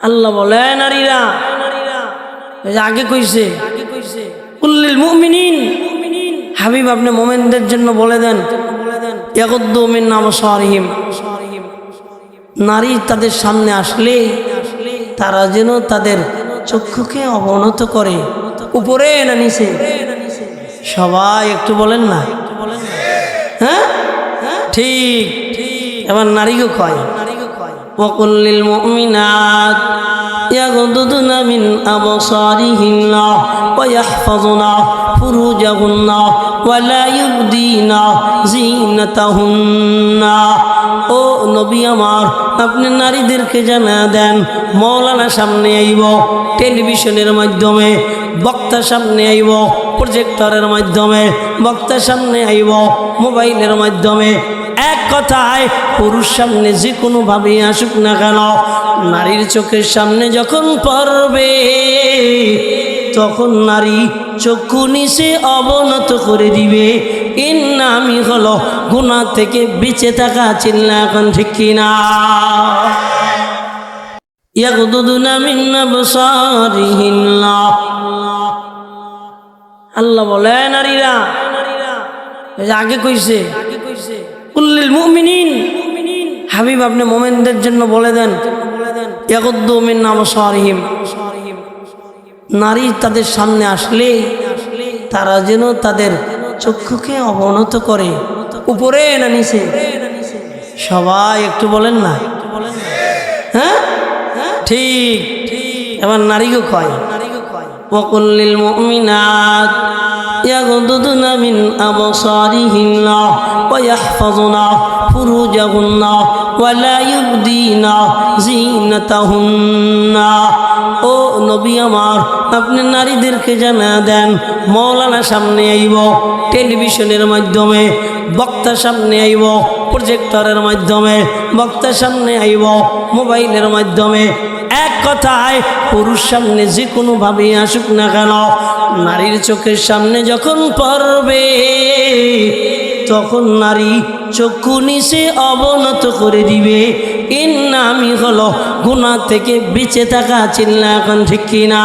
আল্লাহ বলে নারীরা আগে কইছে হাবিব আপনি মোমেনদের জন্য বলে দেন নারী তাদের সামনে আসলে তারা যেন তাদের চক্ষুকে অবনত করে, উপরে না নিচে? সবাই একটু বলেন না। হ্যাঁ? ঠিক এবার নারীকে কয় وقل للمؤمنات يغضضن من أبصارهن ويحفظن فروجهن ولا يبدين زينتهن ও নবী আমার আপনি নারীদেরকে জানা দেন মৌলানা সামনে আইব টেলিভিশনের মাধ্যমে বক্তা সামনে আইব প্রজেক্টরের মাধ্যমে বক্তার সামনে আইব মোবাইলের মাধ্যমে এক কথায়, পুরুষ সামনে যে কোনোভাবে আসুক না কেন, নারীর চোখের সামনে যখন পড়বে, তখন নারী চক্ষু নিচে অবনত করে দিবে। এর নামই হলো গুণা থেকে বেঁচে থাকা চিল্লা এখন ঠিক কিনা। আল্লাহ বলে নারীরা আগে কইছে কুল্লিল মুমিনিন। হাবিব আপনি মোমেনদের জন্য বলে দেন ইয়াকুদ্দু মিন আবসারিহিম নারী তাদের সামনে আসলে তারা যেন তাদের চক্ষুকে অবনত করে উপরে না নিচে? সবাই একটু বলেন না। হ্যাঁ? ঠিক। এবার নারীকে কয়। وقل للمؤمنات يغضضن من أبصارهن ويحفظن فروجهن ولا يبدين زينتهن ও নবী আমার আপনি নারীদেরকে জানা দেন মৌলানা সামনে আইব টেলিভিশনের মাধ্যমে বক্তার সামনে আইব প্রজেক্টরের মাধ্যমে বক্তার সামনে আইব মোবাইলের মাধ্যমে এক কথায়, পুরুষ সামনে যে কোনোভাবেই আসুক না কেন, নারীর চোখের সামনে যখন পড়বে, তখন নারী চক্ষু নিচে অবনত করে দিবে। এর নামই হলো গুণা থেকে বেঁচে থাকা চিল্লা এখন ঠিক কিনা?